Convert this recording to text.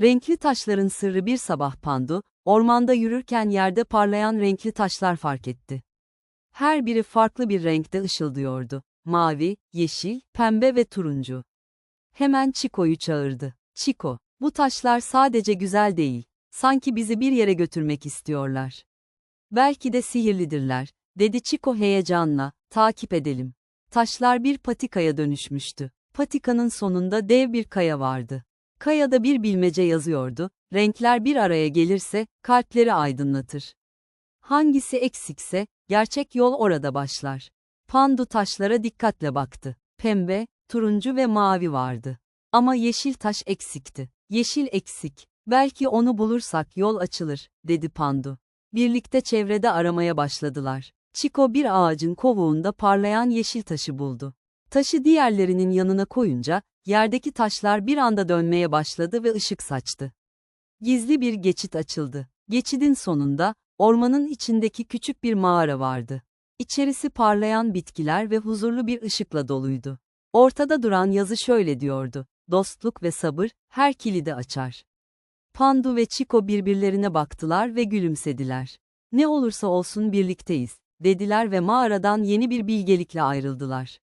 Renkli taşların sırrı bir sabah Pandu, ormanda yürürken yerde parlayan renkli taşlar fark etti. Her biri farklı bir renkte ışıldıyordu. Mavi, yeşil, pembe ve turuncu. Hemen Chico'yu çağırdı. Chico, bu taşlar sadece güzel değil, sanki bizi bir yere götürmek istiyorlar. Belki de sihirlidirler, dedi Chico heyecanla, takip edelim. Taşlar bir patikaya dönüşmüştü. Patikanın sonunda dev bir kaya vardı. Kayada bir bilmece yazıyordu, renkler bir araya gelirse, kalpleri aydınlatır. Hangisi eksikse, gerçek yol orada başlar. Pandu taşlara dikkatle baktı. Pembe, turuncu ve mavi vardı. Ama yeşil taş eksikti. Yeşil eksik. Belki onu bulursak yol açılır, dedi Pandu. Birlikte çevrede aramaya başladılar. Chico bir ağacın kovuğunda parlayan yeşil taşı buldu. Taşı diğerlerinin yanına koyunca, yerdeki taşlar bir anda dönmeye başladı ve ışık saçtı. Gizli bir geçit açıldı. Geçidin sonunda, ormanın içindeki küçük bir mağara vardı. İçerisi parlayan bitkiler ve huzurlu bir ışıkla doluydu. Ortada duran yazı şöyle diyordu. Dostluk ve sabır, her kilidi açar. Pandu ve Chico birbirlerine baktılar ve gülümsediler. Ne olursa olsun birlikteyiz, dediler ve mağaradan yeni bir bilgelikle ayrıldılar.